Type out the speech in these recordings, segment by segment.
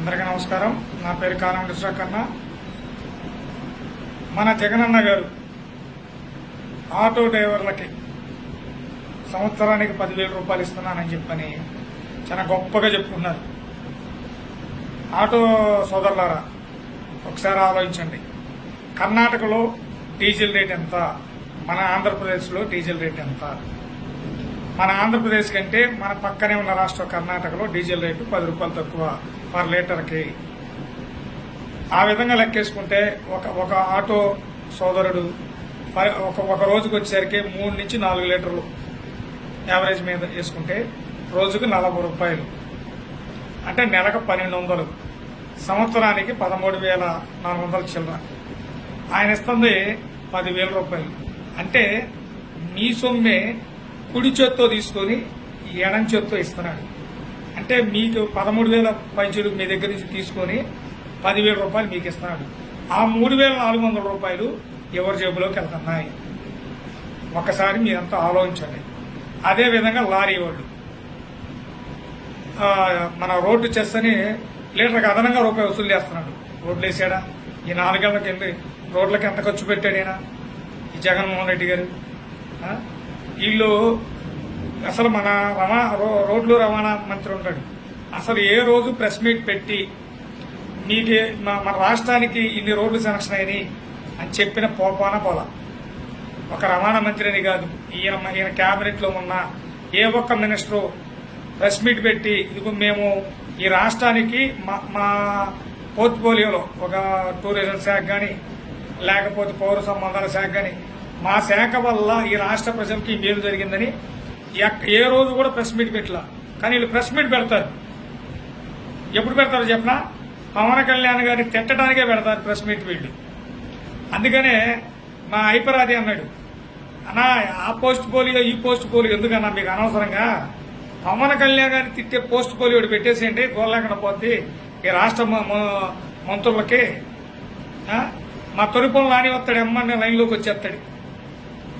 అందరికీ నమస్కారం. నా పేరు కానం కృష్ణకన్న మన జగనన్న గారు ఆటో డ్రైవర్లకి సంవత్సరానికి పదివేల రూపాయలు ఇస్తున్నానని చెప్పని చాలా గొప్పగా చెప్పుకున్నారు. ఆటో సోదరులారా ఒకసారి ఆలోచించండి. కర్ణాటకలో డీజిల్ రేట్ ఎంత? మన ఆంధ్రప్రదేశ్లో డీజిల్ రేట్ ఎంత? మన ఆంధ్రప్రదేశ్ కంటే మన పక్కనే ఉన్న రాష్ట్రం కర్ణాటకలో డీజిల్ రేటు పది రూపాయలు తక్కువ. పర్ లీటర్కి ఆ విధంగా లెక్కేసుకుంటే ఒక ఒక ఆటో సోదరుడు ఒక ఒక రోజుకు వచ్చేసరికి మూడు నుంచి నాలుగు లీటర్లు యావరేజ్ మీద వేసుకుంటే రోజుకు నలభై రూపాయలు. అంటే నెలకు పన్నెండు వందలు. సంవత్సరానికి పదమూడు వేల నాలుగు వందల చిల్లర. ఆయన ఇస్తుంది పదివేల రూపాయలు. అంటే మీ సొమ్మే కుడి చేత్తో తీసుకొని ఎడం చేత్తో ఇస్తున్నాడు. అంటే మీకు పదమూడు వేల పైచలు మీ దగ్గర నుంచి తీసుకొని పదివేల రూపాయలు మీకు ఇస్తున్నాడు ఆ మూడు వేల నాలుగు వందల రూపాయలు ఎవరి జేబులోకి వెళ్తున్నాయి? ఒకసారి మీరంతా ఆలోచించండి. అదే విధంగా లారీ వాళ్ళు. మన రోడ్డు చెస్ అని లీటర్కి అదనంగా రూపాయి వసూలు చేస్తున్నాడు. రోడ్లు వేసాడా? ఈ నాలుగేళ్ళకి కింద రోడ్లకి ఎంత ఖర్చు పెట్టాడు ఈయన? ఈ జగన్మోహన్ రెడ్డి గారు. వీళ్ళు అసలు మన రవాణా రో- రోడ్లు రవాణా మంత్రి ఉంటాడు. అసలు ఏ రోజు ప్రెస్ మీట్ పెట్టి మీకు మా- మన రాష్ట్రానికి ఇన్ని రోడ్లు సెలక్షన్ అయినాయి అని చెప్పిన పోపాన పోలా. ఒక రవాణా మంత్రిని కాదు ఈయన ఈయన క్యాబినెట్లో ఉన్న ఏ ఒక్క మినిస్టరు ప్రెస్ మీట్ పెట్టి ఇదిగో మేము ఈ రాష్ట్రానికి మా మా పోర్ట్ఫోలియోలో ఒక టూరిజం శాఖ కానీ లేకపోతే పౌర సంబంధాల శాఖ కానీ మా శాఖ వల్ల ఈ రాష్ట్ర ప్రజలకి మేలు జరిగిందని ఏ రోజు కూడా ప్రెస్ మీట్ పెట్టలా. కానీ వీళ్ళు ప్రెస్ మీట్ పెడతారు. ఎప్పుడు పెడతారు చెప్పనా? పవన్ కళ్యాణ్ గారిని తిట్టడానికే పెడతారు ప్రెస్ మీట్ వీళ్ళు. అందుకనే మా ఐపరాది అన్నాడు అన్నా ఆ పోస్ట్ పోలియో ఈ పోస్ట్ పోలియో ఎందుకన్నా మీకు అనవసరంగా? పవన్ కళ్యాణ్ గారిని తిట్టే పోస్ట్ పోలియో పెట్టేసేయండి గోల్లేకుండా పోద్ది. ఈ రాష్ట్ర మంత్రులకి ఆ? మా తొలిపొల నాని వస్తాడు ఎమ్మని లైన్లోకి వచ్చేస్తాడు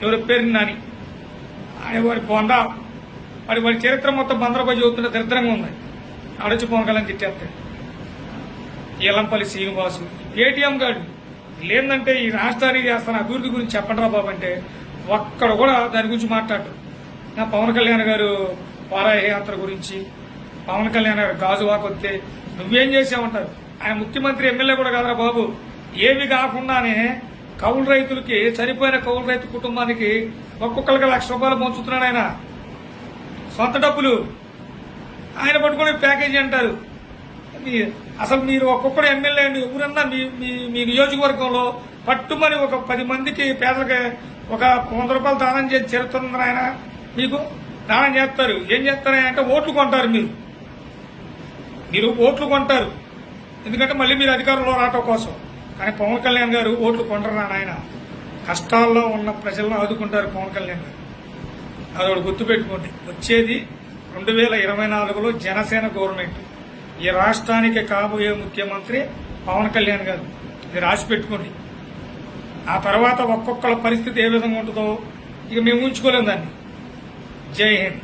ఎవరి పేరు నాని. ఆయన వాడి బొండా వాడి వాడి చరిత్ర మొత్తం బందరపై చదువుతుంటే దరిద్రంగా ఉంది. అడచి పవన్ కళ్యాణ్ తిట్టేస్తాడు ఎల్లంపల్లి శ్రీనివాసు ఏటీఎం గాడు. లేదంటే ఈ రాష్ట్రానికి చేస్తాను అభివృద్ధి గురించి చెప్పండి రా బాబు అంటే ఒక్కడ కూడా దాని గురించి మాట్లాడు నా పవన్ కళ్యాణ్ గారు వారాహయాత్ర గురించి పవన్ కళ్యాణ్ గారు గాజువాకు వస్తే నువ్వేం చేసావంటారు? ఆయన ముఖ్యమంత్రి ఎమ్మెల్యే కూడా కాదురా బాబు. ఏవి కాకుండానే కౌలు రైతులకి చనిపోయిన కౌలు రైతు కుటుంబానికి ఒక్కొక్కరికి లక్ష రూపాయలు పంచుతున్నాడు ఆయన. సొంత డబ్బులు. ఆయన పట్టుకునే ప్యాకేజీ అంటారు. మీ- అసలు మీరు ఒక్కొక్కరు ఎమ్మెల్యే అండి. ఎవరన్నా మీ మీ మీ నియోజకవర్గంలో పట్టుమని ఒక పది మందికి పేదలకి ఒక వంద రూపాయలు దానం చేసి చేరుతున్నారు ఆయన. మీకు దానం చేస్తారు. ఏం చేస్తారంటే ఓట్లు కొంటారు మీరు. మీరు ఓట్లు కొంటారు. ఎందుకంటే మళ్ళీ మీరు అధికారంలో రావటం కోసం. కానీ పవన్ కళ్యాణ్ గారు ఓట్లు కొంటారు నాయన కష్టాల్లో ఉన్న ప్రజలను ఆదుకుంటారు పవన్ కళ్యాణ్ గారు. అదొకటి గుర్తుపెట్టుకోండి. వచ్చేది రెండు వేల ఇరవై నాలుగులో జనసేన గవర్నమెంట్. ఈ రాష్ట్రానికి కాబోయే ముఖ్యమంత్రి పవన్ కళ్యాణ్ గారు. ఇది రాసి పెట్టుకోండి. ఆ తర్వాత ఒక్కొక్కళ్ళ పరిస్థితి ఏ విధంగా ఉంటుందో ఇక మేము ఉంచుకోలేము దాన్ని. జై హింద్.